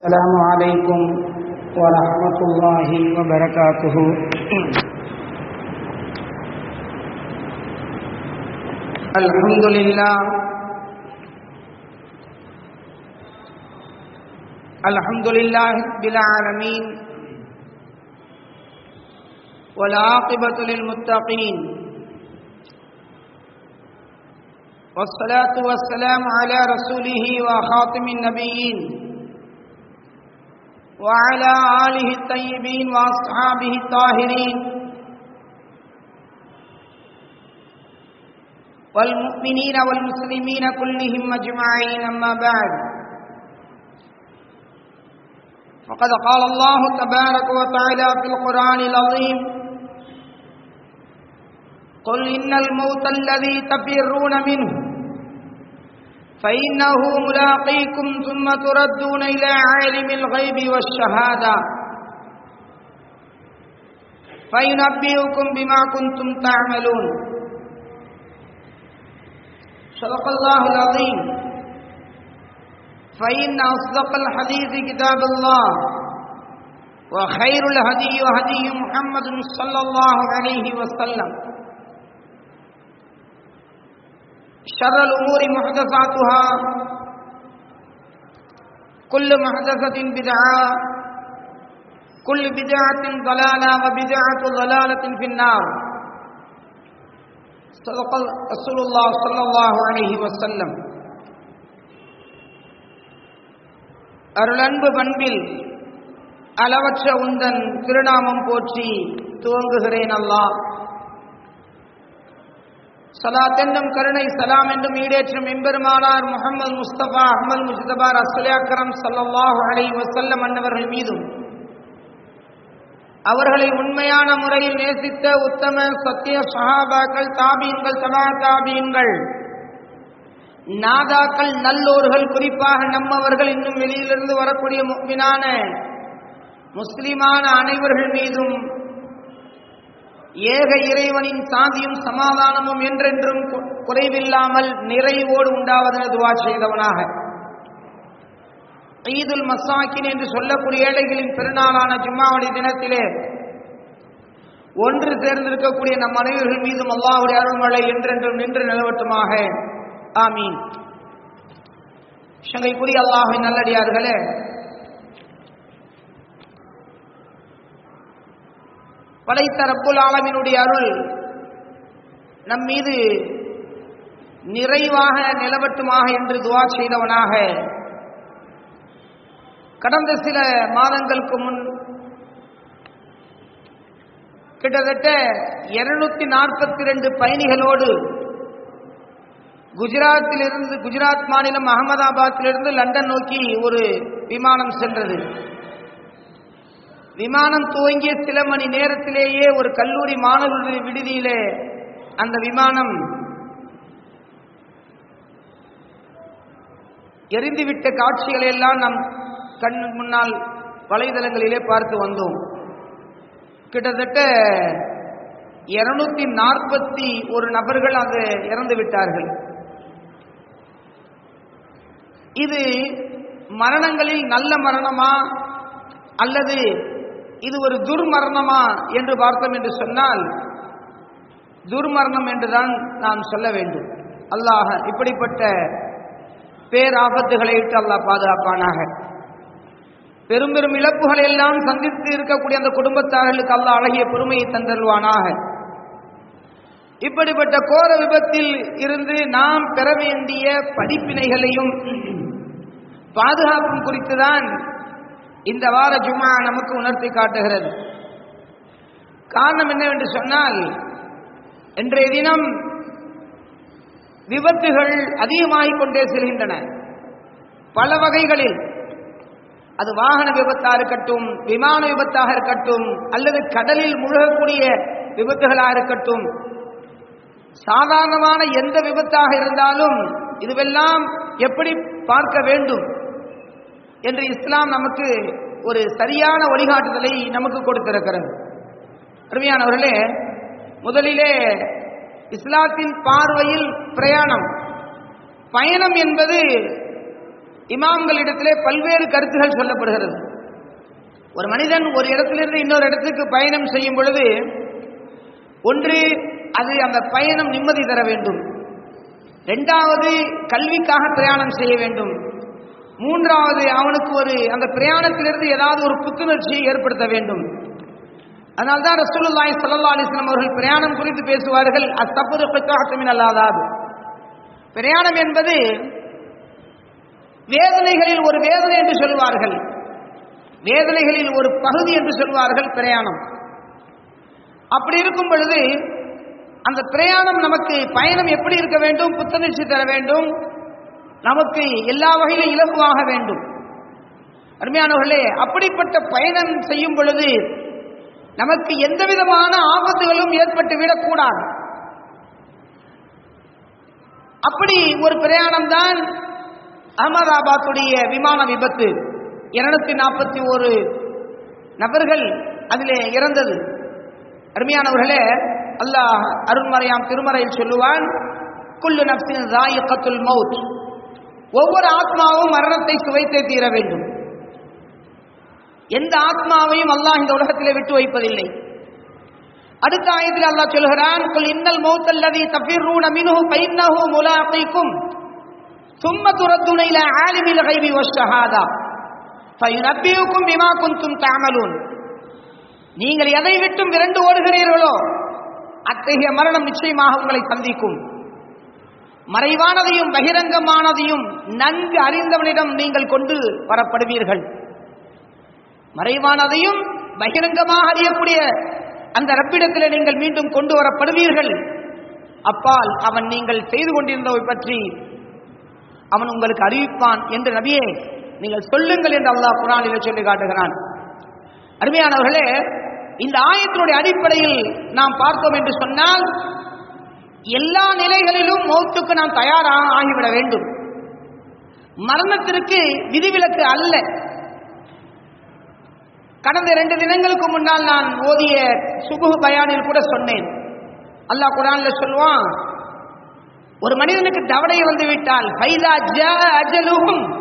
السلام عليكم ورحمة الله وبركاته. الحمد لله. الحمد لله رب العالمين. والعاقبة للمتقين. والصلاة والسلام على رسوله وخاتم النبيين. وعلى آله الطيبين وأصحابه الطاهرين. والمؤمنين والمسلمين كلهم أجمعين أما بعد. فقد قال الله تبارك وتعالى في القرآن العظيم قل إن الموت الذي تفرون منه فإنه ملاقيكم ثم تردون إلى عالم الغيب والشهادة. فينبئكم بما كنتم تعملون. صدق الله العظيم. فإن أصدق الحديث كتاب الله وخير الهدي هدي محمد صلى الله عليه وسلم. شر الأمور محدثاتها كل محدثة بدعة كل بدعة ضلالة وبدعة ضلالة في النار صدق رسول الله صلى الله عليه وسلم அருளன்பு பண்பில் அளவற்ற உந்தன் திருநாமம் போற்றி துவங்குகிறேன் அல்லாஹ் சலாத் என்னும் கருணை சலாம் என்றும் ஈடேற்றும் எம்பெருமானார் முகமது முஸ்தபா அஹமது முஸ்தபார் அஸ்லாக்கரம் சல்லாஹு அலை வசல்லம் அன்னவர்கள் மீதும். அவர்களை உண்மையான முறையில் நேசித்த உத்தம சத்திய சஹாபாக்கள் தாபீன்கள் தபா தாபீன்கள். நாதாக்கள் நல்லோர்கள் குறிப்பாக நம்மவர்கள் இன்னும் வெளியிலிருந்து வரக்கூடிய முக்மினான முஸ்லிமான அனைவர்கள் மீதும் ஏக இறைவனின் சாந்தியும் சமாதானமும் என்றென்றும் குறைவில்லாமல் நிறைவோடு உண்டாவதென துவா செய்தவனாக. ஈதுல் மசாக்கின் என்று சொல்லக்கூடிய ஏழைகளின் பெருநாளான ஜும்மாவளி தினத்திலே ஒன்று சேர்ந்திருக்கக்கூடிய நம் அனைவர்கள் மீதும் அல்லாவுடைய அருள்மழை என்றென்றும் நின்று நிலவட்டுமாக. ஆமீன். சங்கைக்குரிய அல்லாஹின் நல்லடியார்களே படைத்த ரப்புல் ஆலமினுடைய அருள் நம் மீது நிறைவாக நிலவட்டுமாக என்று துவா செய்தவனாக. கடந்த சில மாதங்களுக்கு முன் கிட்டத்தட்ட இருநூத்தி நாற்பத்தி ரெண்டு பயணிகளோடு குஜராத்திலிருந்து குஜராத் மாநிலம் அகமதாபாத்திலிருந்து லண்டன் நோக்கி ஒரு விமானம் சென்றது. விமானம் துவங்கிய சில மணி நேரத்திலேயே ஒரு கல்லூரி மாணவர்கள் விடுதியிலே அந்த விமானம் எரிந்துவிட்ட காட்சிகளை எல்லாம் நம் கண் முன்னால் வலைதளங்களிலே பார்த்து வந்தோம். கிட்டத்தட்ட இருநூத்தி நாற்பத்தி ஒரு நபர்கள் அங்கு இறந்து விட்டார்கள். இது மரணங்களில் நல்ல மரணமா அல்லது இது ஒரு துர்மரணமா என்று பார்த்தோம் என்று சொன்னால் துர்மரணம் என்றுதான் நாம் சொல்ல வேண்டும். அல்லாஹ இப்படிப்பட்ட பேராபத்துகளை விட்டு அல்லாஹ் பாதுகாப்பானாக. பெரும் பெரும் இழப்புகளை எல்லாம் சந்தித்து இருக்கக்கூடிய அந்த குடும்பத்தார்களுக்கு அல்லாஹ் அழகிய பொறுமையை தந்தருவானாக. இப்படிப்பட்ட கோர விபத்தில் இருந்து நாம் பெற வேண்டிய படிப்பினைகளையும் பாதுகாப்பும் குறித்துதான் இந்த வார ஜுமா நமக்கு உணர்த்தி காட்டுகிறது. காரணம் என்னவென்று சொன்னால் இன்றைய தினம் விபத்துகள் அதிகமாகிக் கொண்டே செல்கின்றன. பல வகைகளில். அது வாகன விபத்தாக இருக்கட்டும் விமான விபத்தாக இருக்கட்டும் அல்லது கடலில் முழுகக்கூடிய விபத்துகளாக இருக்கட்டும். சாதாரணமான எந்த விபத்தாக இருந்தாலும் இதுவெல்லாம் எப்படி பார்க்க வேண்டும்? என்று இஸ்லாம் நமக்கு ஒரு சரியான வழிகாட்டுதலை நமக்கு கொடுத்திருக்கிறது. அருமையானவர்களே முதலிலே இஸ்லாத்தின் பார்வையில் பிரயாணம். பயணம் என்பது இமாம்களிடத்திலே பல்வேறு கருத்துகள் சொல்லப்படுகிறது. ஒரு மனிதன் ஒரு இடத்திலிருந்து இன்னொரு இடத்துக்கு பயணம் செய்யும் பொழுது ஒன்று அது அந்த பயணம் நிம்மதி தர வேண்டும். இரண்டாவது கல்விக்காக பிரயாணம் செய்ய வேண்டும். மூன்றாவது அவனுக்கு ஒரு அந்த பிரயாணத்திலிருந்து ஏதாவது ஒரு புத்துணர்ச்சியை ஏற்படுத்த வேண்டும். அதனால்தான் ரசூலுல்லாய் சல்லா அலிஸ்லாம் அவர்கள் பிரயாணம் குறித்து பேசுவார்கள் அஸ்தபுரு கித்தாத்துமின் அல்லாதாது பிரயாணம் என்பது வேதனைகளில் ஒரு வேதனை என்று சொல்வார்கள் வேதனைகளில் ஒரு பகுதி என்று சொல்வார்கள் பிரயாணம். அப்படி இருக்கும் பொழுது அந்த பிரயாணம் நமக்கு பயணம் எப்படி இருக்க வேண்டும் புத்துணர்ச்சி தர வேண்டும் நமக்கு எல்லா வகையிலும் இலகுவாக வேண்டும். அருமையானவர்களே அப்படிப்பட்ட பயணம் செய்யும் பொழுது நமக்கு எந்த விதமான ஆபத்துகளும் ஏற்பட்டு விடக்கூடாது. அப்படி ஒரு பிரயாணம் தான் அகமதாபாத்துடைய விமான விபத்து. இருநூத்தி நாற்பத்தி ஒரு நபர்கள் அதிலே இறந்தது. அருமையானவர்களே அல்லாஹ் அருண்மறையாம் திருமறையில் சொல்லுவான் குல்லு நப்சின் ராயிகத்துல் மவுத் ஒவ்வொரு ஆத்மாவும் மரணத்தை சுவைத்தே தீர வேண்டும் எந்த ஆத்மாவையும் அல்லாஹ் இந்த உலகத்திலே விட்டு வைப்பதில்லை அடுத்த ஆயத்தில் அல்லாஹ் சொல்கிறான் குல் இன்னல் மௌத் அல்லதி தஃபிர்ரூன மின்ஹு ஃபைன்னஹு முலாqikum ثم تردون الى عالم الغيب والشهاده فينبئكم بما كنتم تعملون நீங்கள் எதை விட்டும் விரண்டு ஓடுகிறீர்களோ அத்தகைய மரணம் நிச்சயமாக உங்களை சந்திக்கும் மறைவானதையும் பகிரங்கமானதையும் நன்கு அறிந்தவனிடம் நீங்கள் கொண்டு வரப்படுவீர்கள். மறைவானதையும் பகிரங்கமாக அறியக்கூடிய அந்த ரப்பிடத்தில் நீங்கள் மீண்டும் கொண்டு வரப்படுவீர்கள். அப்பால் அவன் நீங்கள் செய்து கொண்டிருந்தவை பற்றி அவன் உங்களுக்கு அறிவிப்பான் என்று நபியே நீங்கள் சொல்லுங்கள் என்று அல்லாஹ் குரானிலே சொல்லி காட்டுகிறான். அருமையானவர்களே இந்த ஆயத்தினுடைய அடிப்படையில் நாம் பார்த்தோம் என்று சொன்னால் எல்லா நிலைகளிலும் மௌத்துக்கு நாம் தயாராக ஆகிவிட வேண்டும். மரணத்திற்கு விதிவிலக்கு அல்ல. கடந்த இரண்டு தினங்களுக்கு முன்னால் நான் ஓதிய சுகு பயானில் கூட சொன்னேன். அல்லாஹ் குரான்ல சொல்லுவான் ஒரு மனிதனுக்கு தவணை வந்து விட்டால் ஃபைதா ஜா அஜலுஹும்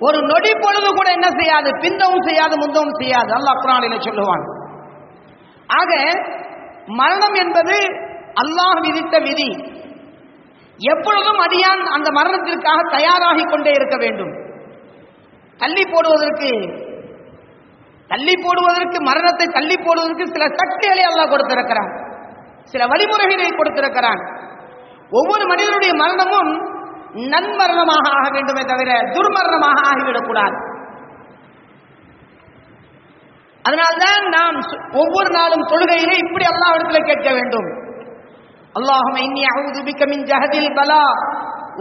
ஒரு நொடி பொழுது கூட என்ன செய்யாது? பிந்தவும் செய்யாது முந்தவும் செய்யாது. அல்லாஹ் குரானில சொல்லுவான் ஆக மரணம் என்பது அல்லாஹ் விதித்த விதி. எப்பொழுதும் அடியான் அந்த மரணத்திற்காக தயாராகி கொண்டே இருக்க வேண்டும். தள்ளி போடுவதற்கு தள்ளி போடுவதற்கு மரணத்தை தள்ளி போடுவதற்கு சில சக்திகளை அல்லாஹ் கொடுத்திருக்கிறான். சில வழிமுறைகளை கொடுத்திருக்கிறான். ஒவ்வொரு மனிதனுடைய மரணமும் நன்மரணமாக ஆக வேண்டுமே தவிர துர்மரணமாக ஆகிவிடக்கூடாது அதனால்தான் நாம் ஒவ்வொரு நாளும் தொழுகையிலே இப்படி அல்லாவிடத்துல கேட்க வேண்டும். அல்லாஹும் இன்னி அவுதுபிக்க மின் ஜஹதில் பலா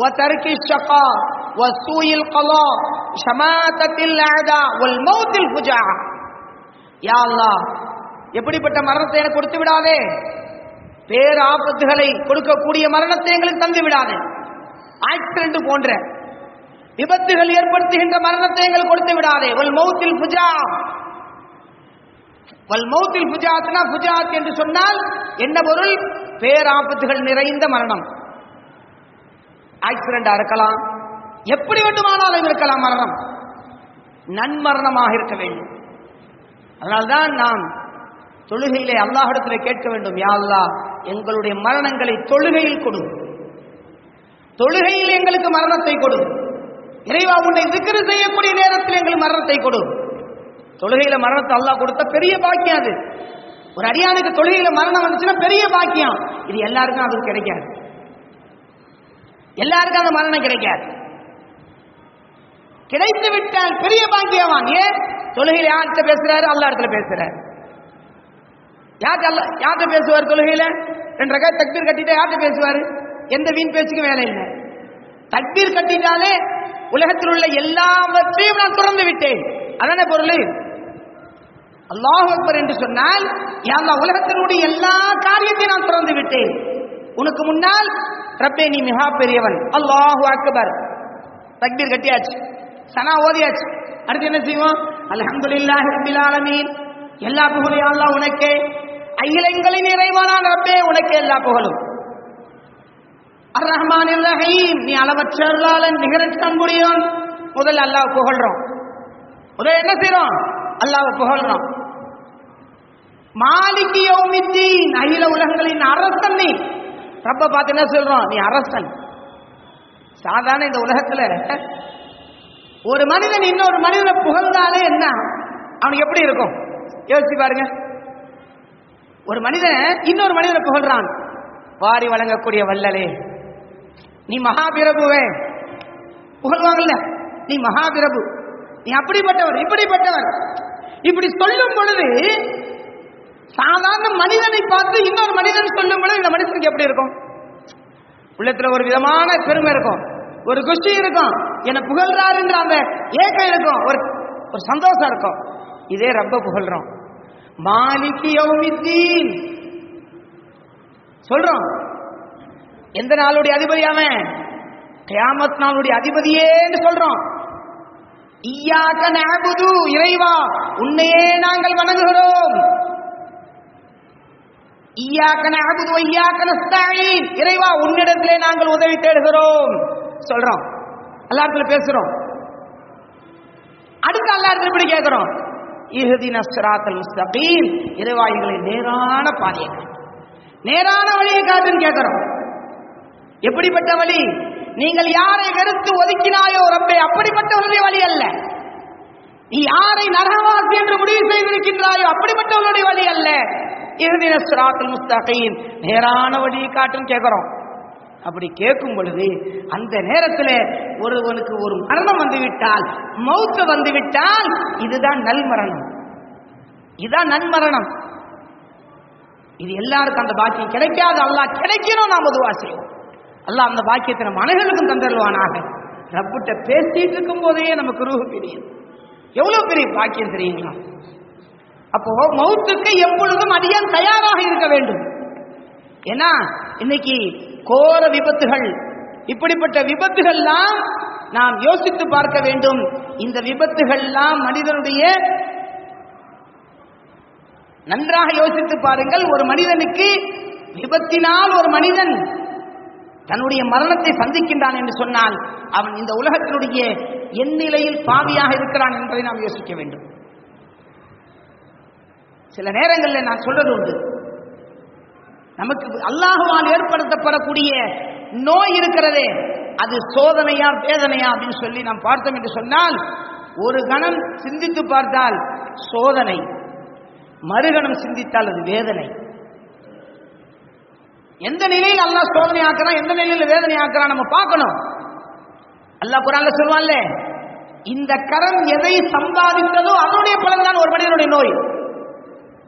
வ தர்கி ஷகா வ சூயில் கலா ஷமாத்தத்தில் அழதா வல் மௌத்தில் புஜா யா அல்லா எப்படிப்பட்ட மரணத்தை எனக்கு கொடுத்து விடாதே. பேர் ஆபத்துகளை கொடுக்கக்கூடிய மரணத்தை எங்களுக்கு தந்து விடாதே. ஆக்சிடென்ட் போன்ற விபத்துகள் ஏற்படுத்துகின்ற மரணத்தை எங்களுக்கு கொடுத்து விடாதே. வல் மௌத்தில் புஜா வல் மௌத்தில் புஜாத்னா புஜாத் என்று சொன்னால் என்ன பொருள்? பேராபத்துகள் நிறைந்த மரணம். ஆக்சிடென்டா இருக்கலாம் எப்படி வேண்டுமானாலும் இருக்கலாம் மரணம். நன்மரணமாக இருக்க வேண்டும். அதனால்தான் நாம் தொழுகையிலே அல்லாஹிடத்தில் கேட்க வேண்டும் யாழ்லா எங்களுடைய மரணங்களை தொழுகையில் கொடு. தொழுகையில் எங்களுக்கு மரணத்தை கொடு. இறைவா உன்னை திக்ரு செய்யக்கூடிய நேரத்தில் எங்களுக்கு மரணத்தை கொடு. தொழுகையில மரணத்தை அல்லாஹ் கொடுத்த பெரிய பாக்கியம் அது. ஒரு அடியானுக்கு தொழுகையில மரணம் வந்துச்சுன்னா பெரிய பாக்கியம். இது எல்லாருக்கும் அது கிடைக்காது. எல்லாருக்கும் அந்த மரணம் கிடைக்காது. கிடைத்து விட்டால் பெரிய பாக்கியவான். ஏன்? தொழுகையில யார்கிட்ட பேசுறாரு? அல்லா இடத்துல பேசுறாரு. யார்கிட்ட அல்ல யார்கிட்ட பேசுவார் தொழுகையில? ரெண்டு ரகாய் தக்பீர் கட்டிட்டா யார்கிட்ட பேசுவாரு? எந்த வீண் பேச்சுக்கும் வேலை இல்லை. தக்பீர் கட்டிட்டாலே உலகத்தில் உள்ள எல்லாவற்றையும் நான் திறந்து விட்டேன். அதான பொருள்? அல்லாஹ் அக்பர் என்று சொன்னால் யாழ்லா உலகத்தினுடைய எல்லா காரியத்தையும் நான் திறந்து விட்டேன். உனக்கு முன்னால் ரப்பே நீ மிகா பெரியவன். அல்லாஹு அக்பர். தக்பீர் கட்டியாச்சு. சனா ஓதியாச்சு. அடுத்து என்ன செய்வோம்? அல்ஹம்துலில்லாஹி ரப்பில் ஆலமீன். எல்லா புகழையும் அல்லாஹ் உனக்கே. அகிலங்களின் இறைவனான ரப்பே உனக்கே எல்லா புகழும். அர் ரஹ்மான் ரஹீம். நீ அளவற்ற அருளாளன் நிகரற்ற அன்புடையவன். முதல்ல அல்லாஹ் புகழ்றோம். முதல்ல என்ன செய்யறோம் அல்லாஹ் புகழ்றோம். மாலிகி யௌமித்தீன். அகில உலகங்களின் அரசன் நீ. ரப்ப பார்த்து என்ன சொல்றோம்? நீ அரசன். சாதாரண இந்த உலகத்துல ஒரு மனிதன் இன்னொரு மனிதனை புகழ்ந்தாலே என்ன? அவனுக்கு எப்படி இருக்கும்? யோசிச்சு பாருங்க. ஒரு மனிதன் இன்னொரு மனிதனை புகழ்றான். வாரி வழங்கக்கூடிய வல்லலே. நீ மகாபிரபுவே. புகழ்வாங்கல்ல? நீ மகாபிரபு. நீ அப்படிப்பட்டவர் இப்படிப்பட்டவர். இப்படி சொல்லும் பொழுது சாதாரண மனிதனை பார்த்து இன்னொரு மனிதன் சொல்லும் பொழுது இந்த மனிதனுக்கு எப்படி இருக்கும்? உள்ளத்துல ஒரு விதமான பெருமை இருக்கும். ஒரு குஷ்டி இருக்கும். என்னை புகழ்றாருன்ற அந்த ஏக்கம் இருக்கும். ஒரு ஒரு சந்தோஷம் இருக்கும். இதே ரப்ப புகழ்றோம். மாலிக்கு யௌமித்தீன். சொல்றோம். எந்த நாளுடைய அதிபதி அவன்? கியாமத் நாளுடைய அதிபதியேன்னு சொல்றோம். ஈயாக்க இறைவா உன்னையே நாங்கள் வணங்குகிறோம். ஈயாக்க நஅபுது வையாக்க நஸ்தஈன் இறைவா உன்னிடத்திலே நாங்கள் உதவி தேடுகிறோம். சொல்றோம். அல்லாஹ்ல பேசுறோம். அடுத்து அல்லாஹ் இப்படி கேட்கிறோம் இஹ்தின ஸிராத்தல் முஸ்தகீம். இறைவா எங்களை நேரான பாதையை நேரான வழியை காட்டுன்னு கேட்கிறோம் எப்படிப்பட்ட வழி? நீங்கள் யாரை வெறுத்து ஒதுக்கினாயோ ரப்பே அப்படிப்பட்டவர்களுடைய வழி அல்ல. நீ யாரை நரகவாசி என்று முடிவு செய்திருக்கின்றாயோ அப்படிப்பட்டவர்களுடைய வழி அல்ல. இறுதின சுராத்தல் முஸ்தகீம். நேரான வழியை காட்டுன்னு கேட்குறோம் அப்படி கேட்கும் பொழுது அந்த நேரத்தில் ஒருவனுக்கு ஒரு மரணம் வந்துவிட்டால் மௌத்த வந்துவிட்டால் இதுதான் நல்மரணம். இதுதான் நன்மரணம். இது எல்லாருக்கும் அந்த பாக்கியம் கிடைக்காது. அல்லாஹ் கிடைக்கணும் நாம் துவா செய்வோம். அல்லாஹ் அந்த பாக்கியத்தை நம்ம அனைவருக்கும் தந்தருவானாக. ரப்பிட்ட பேசிட்டு இருக்கும் போதே நமக்கு ரூஹு பிரியும். எவ்வளவு பெரிய பாக்கியம் தெரியுங்களா? அப்போ மௌத்துக்கு எப்பொழுதும் அதிகம் தயாராக இருக்க வேண்டும். ஏன்னா இன்னைக்கு கோர விபத்துகள் இப்படிப்பட்ட விபத்துகள்லாம் நாம் யோசித்து பார்க்க வேண்டும். இந்த விபத்துகள்லாம் மனிதனுடைய நன்றாக யோசித்து பாருங்கள் ஒரு மனிதனுக்கு விபத்தினால் ஒரு மனிதன் தன்னுடைய மரணத்தை சந்திக்கின்றான் என்று சொன்னால் அவன் இந்த உலகத்தினுடைய எந்நிலையில் பாவியாக இருக்கிறான் என்பதை நாம் யோசிக்க வேண்டும். சில நேரங்களில் நான் சொல்றது உண்டு. நமக்கு அல்லாஹுவால் ஏற்படுத்தப்படக்கூடிய நோய் இருக்கிறதே அது சோதனையா வேதனையா அப்படின்னு சொல்லி நாம் பார்த்தோம் என்று சொன்னால் ஒரு கணம் சிந்தித்து பார்த்தால் சோதனை மறுகணம் சிந்தித்தால் அது வேதனை. எந்த நிலையில் அல்லாஹ் சோதனை ஆக்குறான் எந்த நிலையில் வேதனை ஆக்குறான் நம்ம பார்க்கணும். அல்லாஹ் குரான்ல சொல்லுவான்ல இந்த கரம் எதை சம்பாதித்ததோ அதனுடைய பலன் தான் ஒரு மனிதனுடைய நோய்.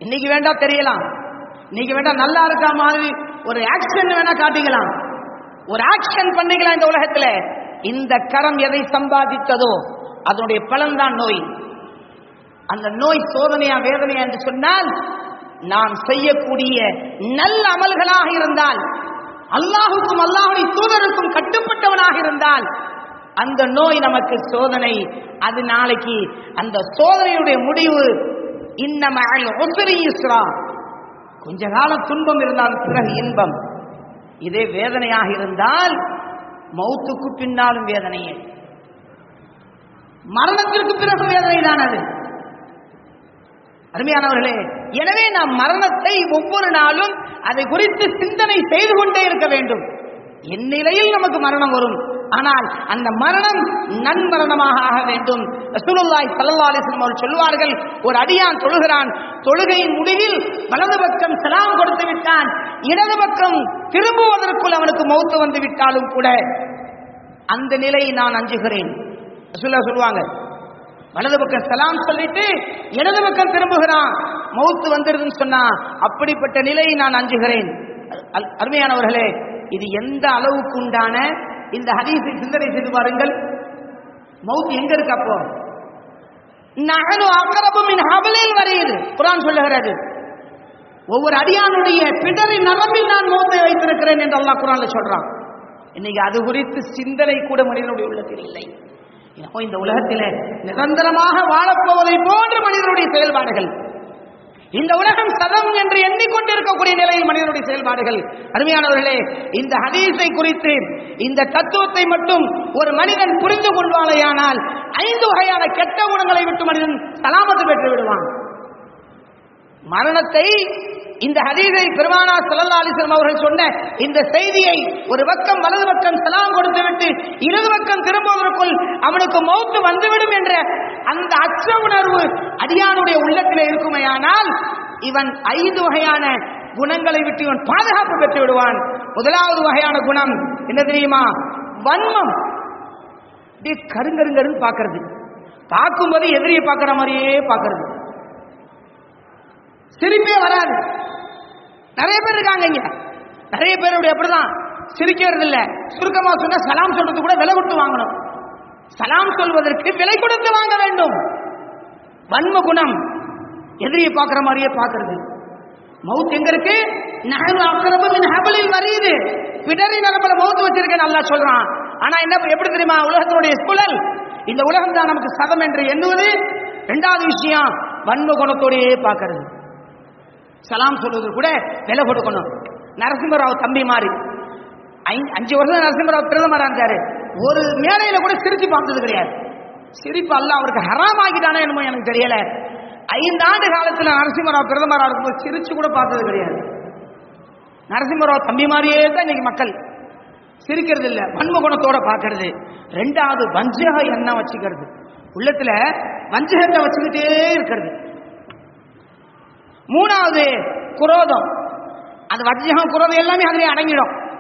இன்னைக்கு வேண்டாம் தெரியலாம். இன்னைக்கு வேண்டாம் நல்லா இருக்கா மாதிரி ஒரு ஆக்ஷன் வேணா காட்டிக்கலாம். ஒரு ஆக்ஷன் பண்ணிக்கலாம் இந்த உலகத்துல. இந்த கரம் எதை சம்பாதித்ததோ அதனுடைய பலன் தான் நோய். அந்த நோய் சோதனையா வேதனையா என்று சொன்னால் நாம் செய்யக்கூடிய நல்ல அமல்களாக இருந்தால் அல்லாஹுக்கும் அல்லாஹுடைய தூதருக்கும் கட்டுப்பட்டவனாக இருந்தால் அந்த நோய் நமக்கு சோதனை. அது நாளைக்கு அந்த சோதனையுடைய முடிவு கொஞ்ச காலம் துன்பம் இருந்தால் பிறகு இன்பம். இதே வேதனையாக இருந்தால் மௌத்துக்கு பின்னாலும் வேதனையே. மரணத்திற்கு பிறகு வேதனை தான் அது அருமையானவர்களே எனவே நாம் மரணத்தை ஒவ்வொரு நாளும் அதை குறித்து சிந்தனை செய்து கொண்டே இருக்க வேண்டும். என் நிலையில் நமக்கு மரணம் வரும். ஆனால் அந்த மரணம் நன்மரணமாக ஆக வேண்டும். ரசூலுல்லாய் சல்லா அலிஸ்லம் வஸல்லம் அவர்கள் சொல்வார்கள் ஒரு அடியான் தொழுகிறான் தொழுகையின் முடிவில் வலது பக்கம் சலாம் கொடுத்து விட்டான் இடது பக்கம் திரும்புவதற்குள் அவனுக்கு மௌத்து வந்து விட்டாலும் கூட அந்த நிலையை நான் அஞ்சுகிறேன். ரசூல்லா சொல்லுவாங்க வலது பக்கம் சலாம் சொல்லிட்டு இடது பக்கம் திரும்புகிறான் மௌத்து வந்துருதுன்னு சொன்னா அப்படிப்பட்ட நிலையை நான் அஞ்சுகிறேன். அல்- அருமையானவர்களே இது எந்த அளவுக்கு உண்டான இந்த ஹதீஸை சிந்தனை செய்து பாருங்கள். மௌத் எங்க இருக்கு அப்போ? நகனு அக்கரபு ஹபலில் வரையுது குரான் சொல்லுகிறது. ஒவ்வொரு அடியானுடைய பிடரின் நரம்பில் நான் மௌத்தை வைத்திருக்கிறேன் என்று அல்லாஹ் குரான்ல சொல்றான். இன்னைக்கு அது குறித்து சிந்தனை கூட மனிதனுடைய உள்ளத்தில் இல்லை. இந்த உலகத்திலே நிரந்தரமாக வாழப்போவதை போன்ற மனிதனுடைய செயல்பாடுகள். இந்த உலகம் சதம் என்று எண்ணிக்கொண்டிருக்கக்கூடிய நிலையில் மனிதனுடைய செயல்பாடுகள். அருமையானவர்களே இந்த ஹதீஸை குறித்து இந்த தத்துவத்தை மட்டும் ஒரு மனிதன் புரிந்து கொள்வானேயானால் ஐந்து வகையான கெட்ட குணங்களை விட்டு மனிதன் சலாமத்து பெற்று விடுவான். மரணத்தை இந்த ஹதீஸை பெருமானா சல்லா அலிஸ்லம் அவர்கள் சொன்ன இந்த செய்தியை ஒரு பக்கம் வலது பக்கம் சலாம் கொடுத்துவிட்டு இடது பக்கம் திரும்புவதற்குள் அவனுக்கு மௌத்து வந்துவிடும் என்ற அந்த அச்ச உணர்வு அடியானுடைய உள்ளத்தில் இருக்குமையானால் இவன் ஐந்து வகையான குணங்களை விட்டு இவன் பாதுகாப்பு பெற்று விடுவான். முதலாவது வகையான குணம் என்ன தெரியுமா? வன்மம். கருங்கருங்கருன்னு பார்க்கறது. பார்க்கும்போது எதிரியை பார்க்குற மாதிரியே பார்க்கறது. சிரிப்பே வராது. நிறைய பேர் இருக்காங்க இங்க. நிறைய பேருடைய அப்படிதான். சிரிக்கிறது இல்ல. சுருக்கமா சொன்னா சலாம் சொல்றது கூட விலை கொடுத்து வாங்கணும். சலாம் சொல்வதற்கு விலை கொடுத்து வாங்க வேண்டும். வன்ம குணம். எதிரியை பார்க்குற மாதிரியே பார்க்கறது. மவுத் எங்க இருக்கு? நகவு வரியுது. பிடரி நரம்புல மவுத்து வச்சிருக்கேன் நல்லா சொல்றான். ஆனா என்ன எப்படி தெரியுமா? உலகத்தினுடைய சூழல். இந்த உலகம் தான் நமக்கு சதம் என்று எண்ணுவது. இரண்டாவது விஷயம் வன்ம குணத்தோடையே பார்க்கறது. சலாம் சொல்வது கூட விலை கொடுக்கணும். நரசிம்மராவ் தம்பி மாதிரி. ஐ- அஞ்சு வருஷம் நரசிம்மராவ் பிரதமராக இருந்தாரு. ஒரு மேடையில கூட சிரிச்சு பார்த்தது கிடையாது. சிரிப்பு அல்ல அவருக்கு ஹராம் ஆகிட்டானே என்னமோ எனக்கு தெரியல. ஐந்தாண்டு காலத்தில் நரசிம்மராவ் பிரதமராக இருக்கும்போது சிரிச்சு கூட பார்த்தது கிடையாது. நரசிம்மராவ் தம்பி மாதிரியே தான் இன்னைக்கு மக்கள். சிரிக்கிறது இல்ல வன்ம குணத்தோட ரெண்டாவது வஞ்சக எண்ணம் வச்சுக்கிறது. உள்ளத்துல வஞ்சகத்தை வச்சுக்கிட்டே இருக்கிறது. மூணாவது குரோதம். அது வஞ்சகம் குரோதம் எல்லாமே அதிலே அடங்கிடும்.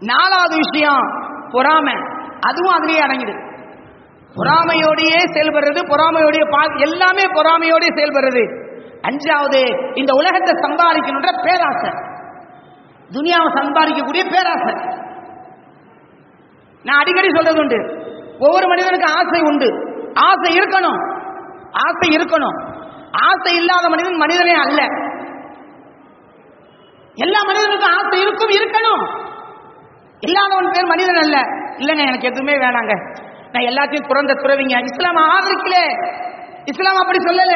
நாலாவது விஷயம் பொறாமை. அதுவும் அதுலேயே அடங்கிடுது பொறாமையோடையே செயல்படுறது பொறாமையோடைய பா- எல்லாமே பொறாமையோடயே செயல்படுறது. அஞ்சாவது இந்த உலகத்தை சம்பாதிக்கணுன்ற பேராசை. துனியாவை சம்பாதிக்கக்கூடிய பேராசை. நான் அடிக்கடி சொல்றது உண்டு ஒவ்வொரு மனிதனுக்கு ஆசை உண்டு. ஆசை இருக்கணும். ஆசை இருக்கணும். ஆசை இல்லாத மனிதன் மனிதனே அல்ல. எல்லா மனிதனுக்கும் ஆசை இருக்கும் இருக்கணும். இல்லாதவன் பேர் மனிதன் அல்ல. இல்லைங்க எனக்கு எதுவுமே வேணாங்க. நான் எல்லாத்தையும் துறந்த துறவிங்க. இஸ்லாம் ஆதரிக்கல. இஸ்லாம் அப்படி சொல்லல.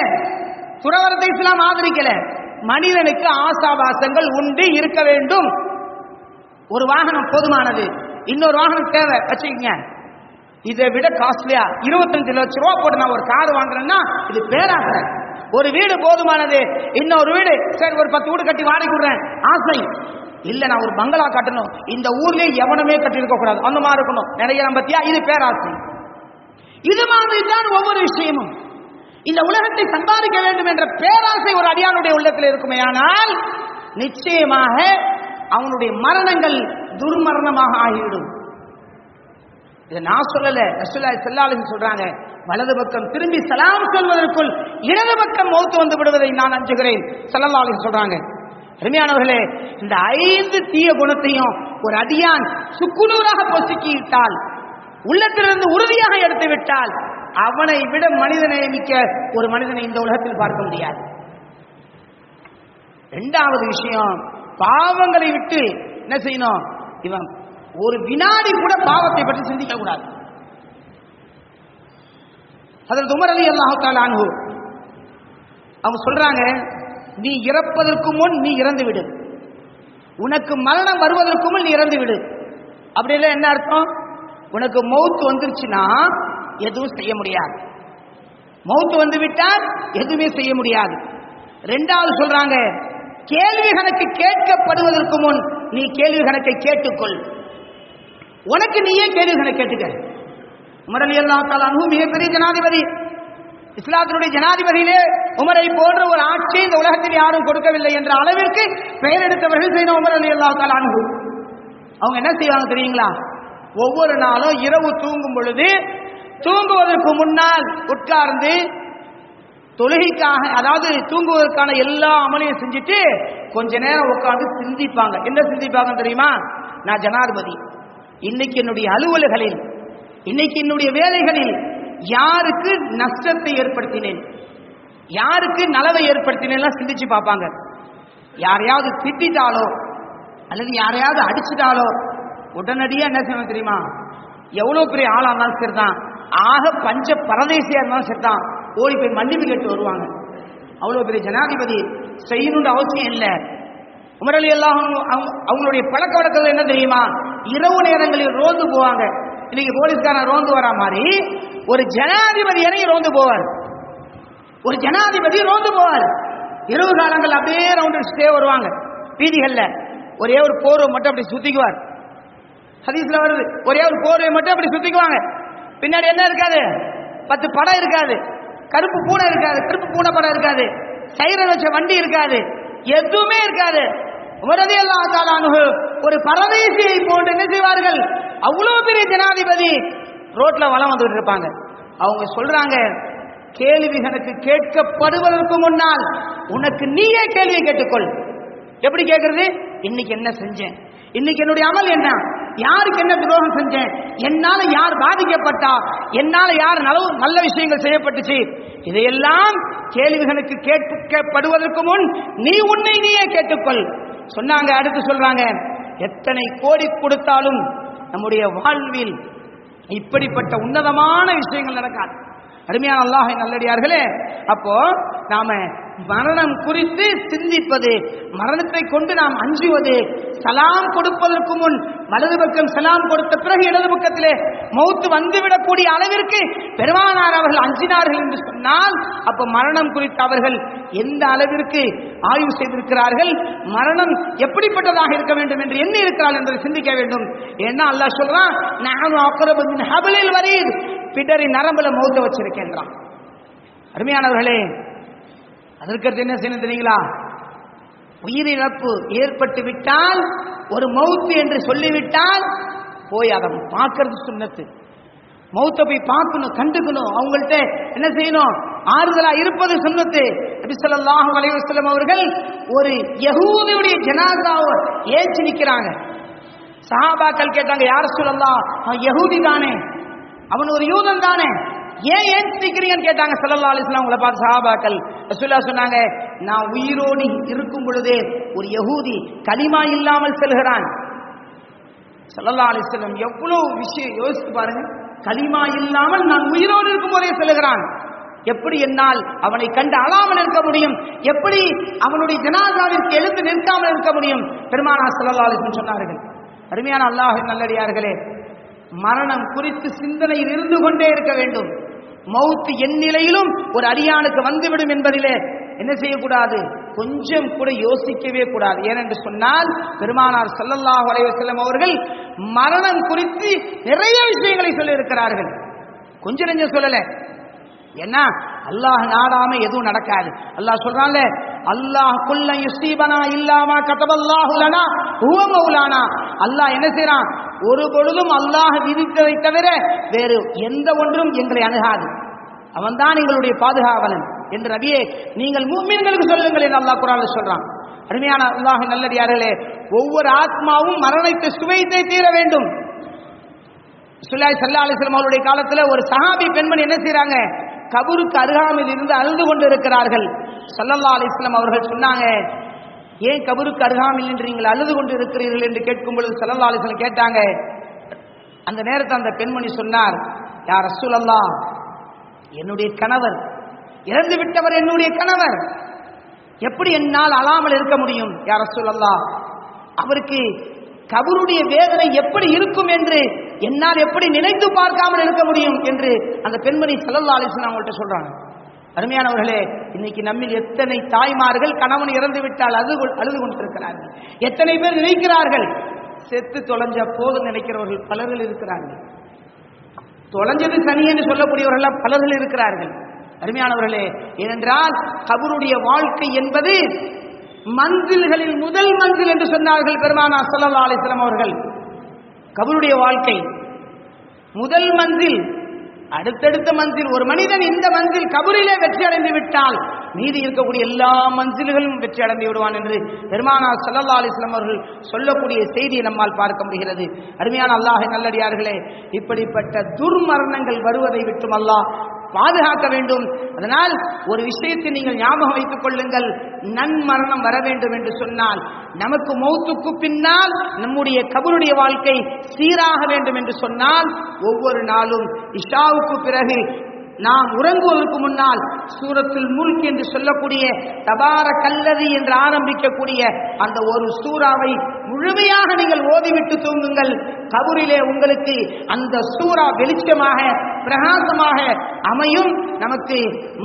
துறவரத்தை இஸ்லாம் ஆதரிக்கல. மனிதனுக்கு ஆசாபாசங்கள் உண்டு இருக்க வேண்டும். ஒரு வாகனம் போதுமானது. இன்னொரு வாகனம் தேவை வச்சுக்கோங்க. இதை விட காஸ்ட்லியா இருபத்தஞ்சு லட்சம் ரூபா போட்டு நான் ஒரு கார் வாங்குறேன்னா இது பேராசை. ஒரு வீடு போதுமானது. இன்னொரு வீடு. சரி ஒரு பத்து வீடு கட்டி வாடகை விடுறேன். ஆசை. இல்ல நான் ஒரு பங்களா கட்டணும். இந்த ஊர்லயே எவனுமே கட்டி இருக்க கூடாது. அந்த மாதிரி இருக்கணும். நினைக்கிறேன் பத்தியா? இது பேராசை. இது மாதிரி தான் ஒவ்வொரு விஷயமும். இந்த உலகத்தை சம்பாதிக்க வேண்டும் என்ற பேராசை ஒரு அடியானுடைய உள்ளத்தில் இருக்குமே. ஆனால் நிச்சயமாக அவனுடைய மரணங்கள் துர்மரணமாக ஆகிவிடும். இதை நான் சொல்லல. ரசூலுல்லாஹி ஸல்லல்லாஹு சொல்றாங்க. வலது பக்கம் திரும்பி சலாம் சொல்வதற்குள் இடது பக்கம் மௌத்து வந்து விடுவதை நான் அஞ்சுகிறேன். ஸல்லல்லாஹு சொல்றாங்க. அருமையானவர்களே இந்த ஐந்து தீய குணத்தையும் ஒரு அடியான் சுக்குநூறாக பொசுக்கிவிட்டால் உள்ளத்திலிருந்து உறுதியாக எடுத்து விட்டால் அவனை விட மனிதனை மிக்க ஒரு மனிதனை இந்த உலகத்தில் பார்க்க முடியாது. இரண்டாவது விஷயம் பாவங்களை விட்டு என்ன செய்யணும்? இவன் ஒரு வினாடி கூட பாவத்தை பற்றி சிந்திக்க கூடாது அதில் உமர் அலி அல்லாஹு அவங்க சொல்றாங்க நீ இறப்பதற்கு முன் நீ இறந்து விடு. உனக்கு மரணம் வருவதற்கு முன் நீ இறந்து விடு. அப்படி என்ன அர்த்தம்? உனக்கு மௌத் வந்துருச்சுன்னா எதுவும் செய்ய முடியாது. மௌத்து வந்து விட்டால் எதுவுமே செய்ய முடியாது. ரெண்டாவது சொல்றாங்க கேள்வி கணக்கு கேட்கப்படுவதற்கு முன் நீ கேள்வி கணக்கை கேட்டுக்கொள். உனக்கு நீயே கேள்வி கணக்கு கேட்டுக்க. உமரலி அல்லா தாலு மிகப்பெரிய ஜனாதிபதி. இஸ்லாத்தினுடைய ஜனாதிபதியிலே உமரை போன்ற ஒரு ஆட்சி இந்த உலகத்தில் யாரும் கொடுக்கவில்லை என்ற அளவிற்கு பெயர் எடுத்தவர்கள் செய்த உமர் அலி அல்லா தாலு அவங்க என்ன செய்வாங்க தெரியுங்களா? ஒவ்வொரு நாளும் இரவு தூங்கும் பொழுது தூங்குவதற்கு முன்னால் உட்கார்ந்து தொழுகைக்காக அதாவது தூங்குவதற்கான எல்லா அமலையும் செஞ்சுட்டு கொஞ்ச நேரம் உட்கார்ந்து சிந்திப்பாங்க. என்ன சிந்திப்பாங்க தெரியுமா? நான் ஜனாதிபதி. இன்னைக்கு என்னுடைய அலுவல்களில் இன்னைக்கு என்னுடைய வேலைகளில் யாருக்கு நஷ்டத்தை ஏற்படுத்தினேன்? யாருக்கு நலவை ஏற்படுத்தினேன் சிந்திச்சு பார்ப்பாங்க. யாரையாவது திட்டாலோ அல்லது யாரையாவது அடிச்சிட்டாலோ உடனடியா என்ன செய்யணும் தெரியுமா? எவ்வளவு பெரிய ஆளா இருந்தாலும் சரிதான். ஆக பஞ்ச பரதேசியா இருந்தாலும் சரிதான். ஓடி போய் மன்னிப்பு கேட்டு வருவாங்க. அவ்வளவு பெரிய ஜனாதிபதி செய்யணும்னு அவசியம் இல்லை. உமரலி எல்லாம் அவங்களுடைய பழக்க வழக்கங்கள் என்ன தெரியுமா? இரவு நேரங்களில் ரோந்து போவாங்க. இன்னைக்கு போலீஸ்காரன் ரோந்து வரா மாதிரி ஒரு ஜனாதிபதி இறங்கி ரோந்து போவார். ஒரு ஜனாதிபதி ரோந்து போவார். இரவு காலங்கள் அப்படியே ரவுண்ட் அடிச்சுட்டே வருவாங்க. வீதிகள்ல ஒரே ஒரு போர்வை மட்டும் அப்படி சுத்திக்குவார். ஹதீஸ்ல வருது. ஒரே ஒரு போர்வை மட்டும் அப்படி சுத்திக்குவாங்க. பின்னாடி என்ன இருக்காது? பத்து படம் இருக்காது. கருப்பு பூனை இருக்காது. கருப்பு பூனை படம் இருக்காது. சைரன் வச்ச வண்டி இருக்காது. எதுவுமே இருக்காது. உமரதி எல்லாம் ஒரு பரதேசியை போன்று என்ன செய்வார்கள்? அவ்வளவு பெரிய ஜனாதிபதி ரோட்ல வளம் வந்துட்டு இருப்பாங்க. அவங்க சொல்றாங்க கேள்வி எனக்கு கேட்கப்படுவதற்கு முன்னால் உனக்கு நீயே கேள்வியை கேட்டுக்கொள். எப்படி கேட்கறது? இன்னைக்கு என்ன செஞ்சேன்? இன்னைக்கு என்னுடைய அமல் என்ன? யாருக்கு என்ன துரோகம் செஞ்சேன்? என்னால யார் பாதிக்கப்பட்டா? என்னால யார் நல்ல நல்ல விஷயங்கள் செய்யப்பட்டுச்சு? இதையெல்லாம் கேள்விகளுக்கு கேட்கப்படுவதற்கு முன் நீ உன்னை நீயே கேட்டுக்கொள். சொன்னாங்க அடுத்து சொல்றாங்க எத்தனை கோடி கொடுத்தாலும் நம்முடைய வாழ்வில் இப்படிப்பட்ட உன்னதமான விஷயங்கள் நடக்காது. அருமையான அல்லாஹை நல்லடியார்களே அப்போ நாம மரணம் குறித்து சிந்திப்பது மரணத்தை கொண்டு நாம் அஞ்சுவது சலாம் கொடுப்பதற்கு முன் வலது பக்கம் சலாம் கொடுத்த பிறகு இடது பக்கத்திலே மௌத்து வந்துவிடக்கூடிய அளவிற்கு பெருமானார் அவர்கள் அஞ்சினார்கள் என்று சொன்னால் அப்ப மரணம் குறித்து அவர்கள் எந்த அளவிற்கு ஆய்வு செய்திருக்கிறார்கள் மரணம் எப்படிப்பட்டதாக இருக்க வேண்டும் என்று என்ன இருக்கிறார் என்பதை சிந்திக்க வேண்டும். என்ன அல்லாஹ் சொல்றான் நானும் அக்கரபின் ஹபலில் வரீர் பிடரி நரம்புல மௌத்த வச்சிருக்கேன்றான். அருமையானவர்களே அதற்கு என்ன செய்யணும் தெரியுங்களா? உயிரிழப்பு ஏற்பட்டு விட்டால் ஒரு மௌத்து என்று சொல்லிவிட்டால் போய் அதை பார்க்கறது சுண்ணத்து. மௌத்தை போய் பார்க்கணும் கண்டுக்கணும். அவங்கள்ட்ட என்ன செய்யணும்? ஆறுதலா இருப்பது சுண்ணத்து. நபி ஸல்லல்லாஹு அவர்கள் ஒரு யகூதியுடைய ஜனாதாவை ஏற்றி நிற்கிறாங்க. சஹாபாக்கள் கேட்டாங்க யார் சொல்லலாம் அவன் யகூதி தானே. அவன் ஒரு யூதன் தானே. ஏன் ஏன் நிக்கிறீங்கன்னு கேட்டாங்க. ஸல்லல்லாஹு அலிஸ்லாம் உங்களை பார்த்து சஹாபாக்கள். ரசூலுல்லாஹ் சொன்னாங்க நான் உயிரோடு இருக்கும் பொழுதே ஒரு யகூதி களிமா இல்லாமல் செல்கிறான். சல்லல்லா அலிஸ்லம் எவ்வளவு விஷயம் யோசித்து பாருங்க. கலிமா இல்லாமல் நான் உயிரோடு இருக்கும் போதே செல்கிறான். எப்படி என்னால் அவனை கண்டு அழாமல் இருக்க முடியும்? எப்படி அவனுடைய ஜனாதாவிற்கு எழுந்து நிற்காமல் இருக்க முடியும்? பெருமானா ஸல்லல்லாஹு அலிஸ்லம் சொன்னார்கள் அருமையான அல்லாஹ் நல்லடியார்களே மரணம் குறித்து சிந்தனையில் இருந்து கொண்டே இருக்க வேண்டும். மவுத்து என் நிலையிலும் ஒரு அரியானுக்கு வந்துவிடும் என்பதிலே என்ன செய்யக்கூடாது? கொஞ்சம் கூட யோசிக்கவே கூடாது. ஏனென்று சொன்னால் பெருமானார் சல்லல்லாஹ் அலைஹி அவர்கள் மரணம் குறித்து நிறைய விஷயங்களை சொல்லியிருக்கிறார்கள். கொஞ்சம் நெஞ்சம் சொல்லல. ஏன்னா அல்லாஹ் நாடாம எதுவும் நடக்காது. அல்லாஹ் சொல்றான்ல அல்லாஹ் குல்ல யுஸ்தீபனா இல்லாமா கதபல்லாஹு லனா ஹுவ மௌலானா. அல்லாஹ் என்ன செய்றான்? ஒரு பொழுதும் அல்லாஹ் விதித்ததை தவிர வேறு எந்த ஒன்றும் எங்களை அணுகாது. அவன்தான் எங்களுடைய பாதுகாவலன். என்று நபியே நீங்கள் மூமின்களுக்கு சொல்லுங்கள் என்று அல்லாஹ் குரான்ல சொல்றான். அருமையான அல்லாஹ் நல்லடியார்களே ஒவ்வொரு ஆத்மாவும் மரணத்தை சுவைத்தே தீர வேண்டும். சுல்லாய் சல்லா அலிஸ்லாம் அவருடைய காலத்தில் ஒரு சஹாபி பெண்மணி என்ன செய்யறாங்க கபருக்கு அருகாமையில் இருந்து அழுது கொண்டு இருக்கிறார்கள். சல்லல்லா அலிஸ்லாம் அவர்கள் சொன்னாங்க ஏன் கபருக்கு அருகாமையில் நின்று நீங்கள் அழுது கொண்டு இருக்கிறீர்கள் என்று கேட்கும் பொழுது சல்லல்லா அலிஸ்லாம் கேட்டாங்க. அந்த நேரத்தில் அந்த பெண்மணி சொன்னார் யார் ரசூலல்லா என்னுடைய கணவர் இறந்து விட்டவர் என்னுடைய கணவர். எப்படி என்னால் அழாமல் இருக்க முடியும்? யார் ரசூலல்லா அவருக்கு கபருடைய வேதனை எப்படி இருக்கும் என்று என்னால் எப்படி நினைத்து பார்க்காமல் இருக்க முடியும்? என்று அந்த பெண்மணி சல்லல்லா அலிஸ்லாம் அவங்கள்ட்ட சொல்றாங்க. அருமையானவர்களே இன்னைக்கு நம்மில் எத்தனை தாய்மார்கள் கணவன் இறந்து விட்டால் அழுது அழுது கொண்டிருக்கிறார்கள். எத்தனை பேர் நினைக்கிறார்கள்? செத்து தொலைஞ்ச போதும் நினைக்கிறவர்கள் பலர்கள் இருக்கிறார்கள். தொலைஞ்சது சனி என்று சொல்லக்கூடியவர்கள் பலர்கள் இருக்கிறார்கள். அருமையானவர்களே ஏனென்றால் கபருடைய வாழ்க்கை என்பது மந்தில்களில் முதல் மந்தில் என்று சொன்னார்கள் பெருமானா சல்லா அலிஸ்லாம் அவர்கள். கபருடைய வாழ்க்கை முதல் மந்தில் அடுத்தடுத்த மந்தில் ஒரு மனிதன் இந்த மந்தில் கபரிலே வெற்றி அடைந்து விட்டால் மீதி இருக்கக்கூடிய எல்லா மந்தில்களும் வெற்றி அடைந்து விடுவான் என்று பெருமானா சல்லா அலிஸ்லாம் அவர்கள் சொல்லக்கூடிய செய்தியை நம்மால் பார்க்க முடிகிறது. அருமையான அல்லாஹ் நல்லடியார்களே இப்படிப்பட்ட துர்மரணங்கள் வருவதை விட்டும் அல்லாஹ் பாதுகாக்க வேண்டும். அதனால் ஒரு விஷயத்தை நீங்கள் ஞாபகம் வைத்துக் கொள்ளுங்கள். நன்மரணம் வர வேண்டும் என்று சொன்னால் நமக்கு மௌத்துக்கு பின்னால் நம்முடைய கபருடைய வாழ்க்கை சீராக வேண்டும் என்று சொன்னால் ஒவ்வொரு நாளும் இஷாவுக்கு பிறகு நாம் உறங்குவதற்கு முன்னால் சூரத்தில் முல்க் என்று சொல்லக்கூடிய தபார கல்லதி என்று ஆரம்பிக்கக்கூடிய அந்த ஒரு சூறாவை முழுமையாக நீங்கள் ஓதிவிட்டு தூங்குங்கள். கபூரிலே உங்களுக்கு அந்த சூறா வெளிச்சமாக பிரகாசமாக அமையும். நமக்கு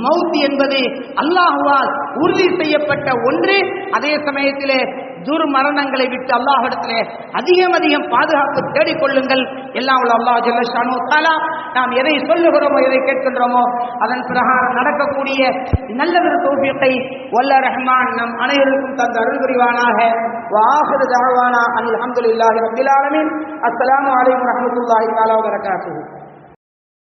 மவுத் என்பது அல்லாஹுவால் உறுதி செய்யப்பட்ட ஒன்று. அதே சமயத்திலே துர்மரணங்களை விட்டு அல்லாஹிடத்திலே அதிகம் அதிகம் பாதுகாப்பு தேடிக்கொள்ளுங்கள் எல்லாம் உள்ள அல்லாஹ் ஜல்லஷானோ தாலா நாம் எதை சொல்லுகிறோமோ எதை கேட்கின்றோமோ அதன் பிரகாரம் நடக்கக்கூடிய நல்லதொரு தோல்வியத்தை வல்ல ரஹ்மான் நம் அனைவருக்கும் தந்த அருள் புரிவானாக. வாஹிரு தாழ்வானா அனில் அஹமதுல்லாஹி ரபில் ஆலமீன். அஸ்ஸலாமு அலைக்கும் வரஹ்மத்துல்லாஹி தஆலா